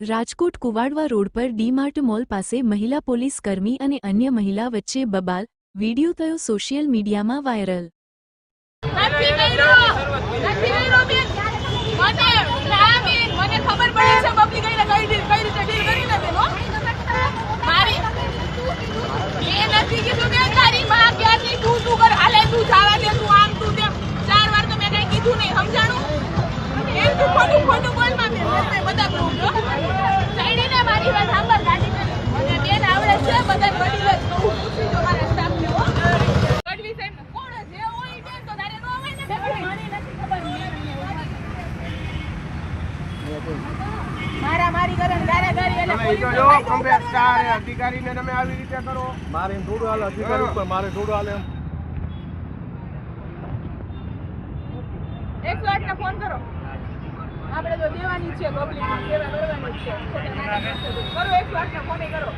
Rajkot Kuvadva road પર DMart mall પાસે મહિલા પોલીસ કર્મી અને અન્ય મહિલા વચ્ચે બબાલ, વીડિયો થયો સોશિયલ મીડિયામાં વાયરલ. નથી કર્યો નથી કર્યો બેન! મને ના બેન, મને ખબર પડી છે અધિકારીને તમે આવી રીતે કરો. મારે થોડું હાલે અધિકારી ઉપર મારે થોડું હાલે એમ. એકસો આઠ ને ફોન કરો. આપણે તો દેવાની છે પબ્લિક સેવા કરવાની છે. ખોટા નાટક નથી. કરો એકસો આઠ ને ફોન કરો.